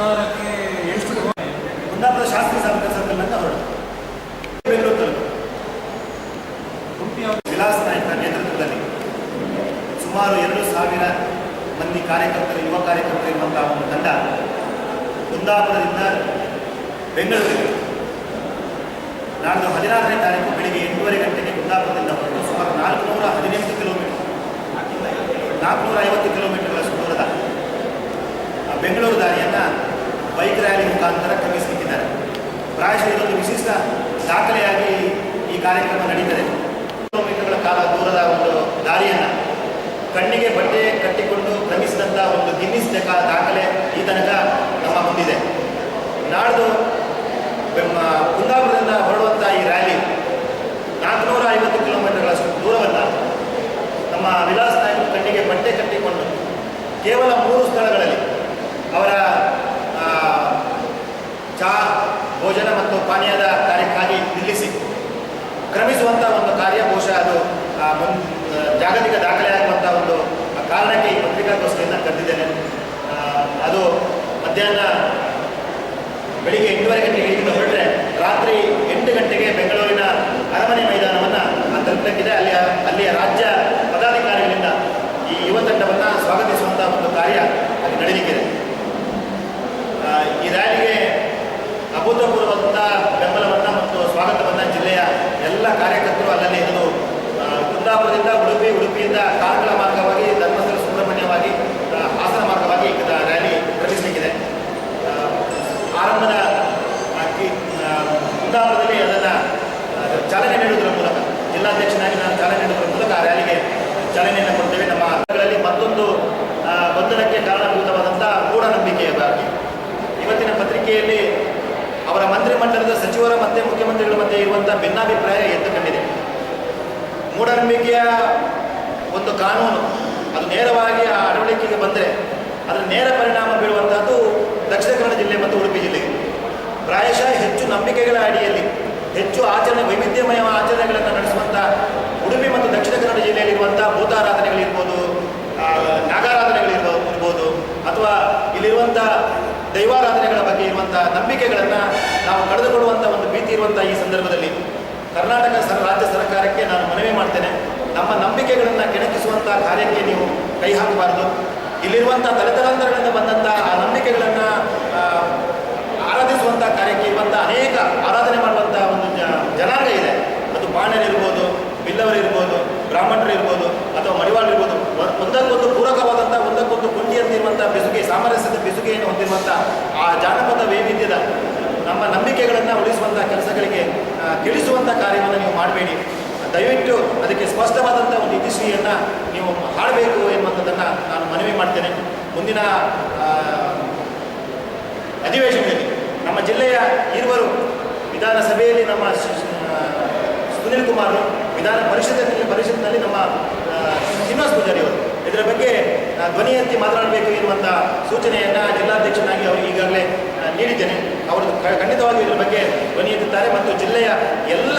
ಸರ್ಕಾರಕ್ಕೆ ಎಷ್ಟು ಕುಂದಾಪುರ ಶಾಸ್ತ್ರಿ ಸಾಧಕ ಸರ್ಕಲ್ ಅಂತ ಹೊರಡು ಬೆಂಗಳೂರು ತಲುಪು ನೇತೃತ್ವದಲ್ಲಿ ಸುಮಾರು ಎರಡು ಸಾವಿರ ಮಂದಿ ಕಾರ್ಯಕರ್ತರು, ಯುವ ಕಾರ್ಯಕರ್ತರು ಇರುವಂತಹ ಒಂದು ತಂಡ ಕುಂದಾಪುರದಿಂದ ಬೆಂಗಳೂರಿಗೆ. ನಾಡ್ದು ಹದಿನಾರನೇ ತಾರೀಕು ಬೆಳಿಗ್ಗೆ ಎಂಟೂವರೆ ಗಂಟೆಗೆ ಕುಂದಾಪುರದಿಂದ ಹೊರಟು ಸುಮಾರು ನಾಲ್ಕುನೂರ ಹದಿನೆಂಟು ಕಿಲೋಮೀಟರ್ ನಾಲ್ಕುನೂರ ಐವತ್ತು ಕಿಲೋಮೀಟರ್ಗಳಷ್ಟು ದೂರದ ಆ ಬೆಂಗಳೂರು ದಾರಿಯನ್ನು ಮುಖಾಂತರ ಕ್ರಮಿಸಲಿಕ್ಕಿದ್ದಾರೆ ಪ್ರಾಯಶಃ ಇದೊಂದು ವಿಶಿಷ್ಟ ದಾಖಲೆಯಾಗಿ ಈ ಕಾರ್ಯಕ್ರಮ ನಡೀತದೆ. ಕಿಲೋಮೀಟರ್ಗಳ ಕಾಲ ದೂರದ ಒಂದು ದಾರಿಯನ್ನು ಕಣ್ಣಿಗೆ ಬಟ್ಟೆ ಕಟ್ಟಿಕೊಂಡು ಕ್ರಮಿಸಿದಂಥ ಒಂದು ಗಿನ್ನಿಸ್ ದಾಖ- ದಾಖಲೆ ಈ ತನಕ ನಮ್ಮ ಮುಂದಿದೆ. ನಾಡ್ದು ಕುಂದಾಪುರದಿಂದ ಹೊರಡುವಂಥ ಈ ರ್ಯಾಲಿ ನಾಲ್ಕುನೂರ ಐವತ್ತು ಕಿಲೋಮೀಟರ್ಗಳಷ್ಟು ದೂರವನ್ನು ನಮ್ಮ ವಿಲಾಸ್ ನಾಯಕರು ಕಣ್ಣಿಗೆ ಬಟ್ಟೆ ಕಟ್ಟಿಕೊಂಡು ಕೇವಲ ಮೂರು ಸ್ಥಳಗಳಲ್ಲಿ ಅವರ ಆ, ಚಹಾ ಭೋಜನ ಮತ್ತು ಪಾನೀಯದ ಕಾರ್ಯಕ್ಕಾಗಿ ನಿಲ್ಲಿಸಿ ಕ್ರಮಿಸುವಂಥ ಒಂದು ಕಾರ್ಯ ಬಹುಶಃ ಆ, ಒಂದು ಜಾಗತಿಕ ಜಾಗತಿಕ ದಾಖಲೆಯಾಗುವಂಥ ಒಂದು ಕಾರಣಕ್ಕೆ ಈ ಪತ್ರಿಕಾಗೋಷ್ಠಿಯನ್ನು ಕರೆದಿದ್ದೇನೆ ಅದು ಮಧ್ಯಾಹ್ನ ಬೆಳಿಗ್ಗೆ ಎಂಟೂವರೆ ಗಂಟೆಗೆ ಇಲ್ಲಿಂದ ಹೊರಟ್ರೆ ರಾತ್ರಿ ಎಂಟು ಗಂಟೆಗೆ ಬೆಂಗಳೂರಿನ ಅರಮನೆ ಮೈದಾನವನ್ನು ತಲುಪಲಿಕ್ಕಿದೆ ಅಲ್ಲಿಯ ಅಲ್ಲಿಯ ರಾಜ್ಯ ಪದಾಧಿಕಾರಿಗಳಿಂದ ಈ ಯುವ ತಂಡವನ್ನು ಸ್ವಾಗತಿಸುವಂಥ ಒಂದು ಕಾರ್ಯ ಅಲ್ಲಿ ನಡೆಯಲಿಕ್ಕಿದೆ ಈ ರ್ಯಾಲಿಗೆ ಅಭೂತಪೂರ್ವವಾದಂಥ ಬೆಂಬಲವನ್ನು ಮತ್ತು ಸ್ವಾಗತವನ್ನು ಜಿಲ್ಲೆಯ ಎಲ್ಲ ಕಾರ್ಯಕರ್ತರು ಅಲ್ಲಲ್ಲಿ ಅದು ಆ, ಕುಂದಾಪುರದಿಂದ ಉಡುಪಿಯಿಂದ ಕಾರ್ಕಳ ಮಾರ್ಗವಾಗಿ, ಧರ್ಮಸ್ಥಳ ಸುಬ್ರಹ್ಮಣ್ಯವಾಗಿ ಹಾಸನ ಮಾರ್ಗವಾಗಿ ರ್ಯಾಲಿ ಪ್ರವೇಶಿಸಿದೆ ಆರಂಭದ ಉದಾಹರಣದಲ್ಲಿ ಅದನ್ನು ಚಾಲನೆ ನೀಡುವುದರ ಮೂಲಕ, ಜಿಲ್ಲಾಧ್ಯಕ್ಷನಾಗಿ ನಾನು ಚಾಲನೆ ನೀಡುವುದರ ಮೂಲಕ ಆ ರ್ಯಾಲಿಗೆ ಚಾಲನೆಯನ್ನು ಕೊಡ್ತೇವೆ. ನಮ್ಮ ಹಂತಗಳಲ್ಲಿ ಮತ್ತೊಂದು ಬಂಧನಕ್ಕೆ ಕಾರಣಭೂತವಾದಂಥ ಮೂಢನಂಬಿಕೆಯ ಬಗ್ಗೆ ಇವತ್ತಿನ ಪತ್ರಿಕೆಯಲ್ಲಿ ಅವರ ಮಂತ್ರಿಮಂಡಲದ ಸಚಿವರ ಮತ್ತು ಮುಖ್ಯಮಂತ್ರಿಗಳ ಮಧ್ಯೆ ಇರುವಂಥ ಭಿನ್ನಾಭಿಪ್ರಾಯ ಎದ್ದು ಕಂಡಿದೆ. ಮೂಢನಂಬಿಕೆಯ ಒಂದು ಕಾನೂನು. ಅದು ನೇರವಾಗಿ ಆ ಅಳವಡಿಕೆಗೆ ಬಂದರೆ ಅದರ ನೇರ ಪರಿಣಾಮ ಬೀಳುವಂಥದ್ದು ದಕ್ಷಿಣ ಕನ್ನಡ ಜಿಲ್ಲೆ ಮತ್ತು ಉಡುಪಿ ಜಿಲ್ಲೆಗೆ. ಪ್ರಾಯಶಃ ಹೆಚ್ಚು ನಂಬಿಕೆಗಳ ಅಡಿಯಲ್ಲಿ, ಹೆಚ್ಚು ಆಚರಣೆ, ವೈವಿಧ್ಯಮಯ ಆಚರಣೆಗಳನ್ನು ನಡೆಸುವಂಥ ಉಡುಪಿ ಮತ್ತು ದಕ್ಷಿಣ ಕನ್ನಡ ಜಿಲ್ಲೆಯಲ್ಲಿರುವಂಥ ಭೂತಾರಾಧನೆಗಳಿರ್ಬೋದು ನಾಗಾರಾಧನೆಗಳಿರ್ಬೋದು ಇರ್ಬೋದು ಅಥವಾ ಇಲ್ಲಿರುವಂಥ ದೈವಾರಾಧನೆಗಳ ಬಗ್ಗೆ ಇರುವಂಥ ನಂಬಿಕೆಗಳನ್ನು ನಾವು ಕಳೆದುಕೊಳ್ಳುವಂಥ ಒಂದು ಭೀತಿ ಇರುವಂಥ ಈ ಸಂದರ್ಭದಲ್ಲಿ. ಕರ್ನಾಟಕ ರಾಜ್ಯ ಸರ್ಕಾರಕ್ಕೆ ನಾನು ಮನವಿ ಮಾಡ್ತೇನೆ. ನಮ್ಮ ನಂಬಿಕೆಗಳನ್ನು ಕೆಣಕಿಸುವಂತಹ ಕಾರ್ಯಕ್ಕೆ ನೀವು ಕೈ ಹಾಕಬಾರದು. ಇಲ್ಲಿರುವಂಥ ತಲೆತಲಾಂತರಗಳಿಂದ ಬಂದಂಥ ಆ ನಂಬಿಕೆಗಳನ್ನು ಆರಾಧಿಸುವಂಥ ಕಾರ್ಯಕ್ಕೆ ಇರುವಂಥ ಅನೇಕ ಆರಾಧನೆ ಮಾಡುವಂತಹ ಒಂದು ಜನಾಂಗ ಇದೆ. ಅದು ಬಾಣರಿರ್ಬೋದು ಬಿಲ್ಲವರಿರ್ಬೋದು ಬ್ರಾಹ್ಮಣರು ಇರ್ಬೋದು, ಅಥವಾ ಮಡಿವಾಳರು ಇರ್ಬೋದು. ಒಂದಕ್ಕೊಂದು ಪೂರಕವಾದಂತಹ ಒಂದಕ್ಕೊಂದು ಕೊಂಡಿ ಅಂತಿರುವಂಥ ಬೆಸುಗೆ, ಸಾಮರಸ್ಯದ ಬೆಸುಗೆಯನ್ನು ಹೊಂದಿರುವಂತಹ ಆ ಜಾನಪದ ವೈವಿಧ್ಯದ ನಮ್ಮ ನಂಬಿಕೆಗಳನ್ನು ಸ್ಪಷ್ಟವಾದಂಥ ಒಂದು ಇತಿಶ್ರೀಯನ್ನು ನೀವು ಹಾಡಬೇಕು ಎನ್ನುವಂಥದ್ದನ್ನು ನಾನು ಮನವಿ ಮಾಡ್ತೇನೆ. ಮುಂದಿನ ಅಧಿವೇಶನದಲ್ಲಿ ನಮ್ಮ ಜಿಲ್ಲೆಯ ಇರುವರು ವಿಧಾನಸಭೆಯಲ್ಲಿ ನಮ್ಮ ಸುನಿಲ್ ಕುಮಾರ್ ವಿಧಾನ ಪರಿಷತ್ತಿನಲ್ಲಿ ಪರಿಷತ್ನಲ್ಲಿ ನಮ್ಮ ಶ್ರೀನಿವಾಸ ಪೂಜಾರಿ ಅವರು. ಇದರ ಬಗ್ಗೆ ಧ್ವನಿ ಎತ್ತಿ ಮಾತನಾಡಬೇಕು ಎನ್ನುವಂಥ ಸೂಚನೆಯನ್ನು ಜಿಲ್ಲಾಧ್ಯಕ್ಷನಾಗಿ ಅವರು ಈಗಾಗಲೇ ನೀಡಿದ್ದೇನೆ. ಅವರು ಖಂಡಿತವಾಗಿ ಇದರ ಬಗ್ಗೆ ಧ್ವನಿ ಎತ್ತುತ್ತಾರೆ ಮತ್ತು ಜಿಲ್ಲೆಯ ಎಲ್ಲ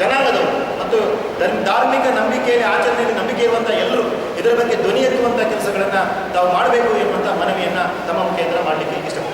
ಜನಾಂಗದವರು ಮತ್ತು ಧರ್ಮ, ಧಾರ್ಮಿಕ ನಂಬಿಕೆಯಲ್ಲಿ ಆಚರಣೆಯಲ್ಲಿ ನಂಬಿಕೆ ಇರುವಂತಹ ಎಲ್ಲರೂ ಇದರ ಬಗ್ಗೆ ಧ್ವನಿ ಎತ್ತುವಂಥ ಕೆಲಸಗಳನ್ನು ತಾವು ಮಾಡಬೇಕು ಎನ್ನುವಂಥ ಮನವಿಯನ್ನು ತಮ್ಮ ಮುಖೇಂದ್ರ ಮಾಡಲಿಕ್ಕೆ ಇಷ್ಟಪಡ್ತೀನಿ.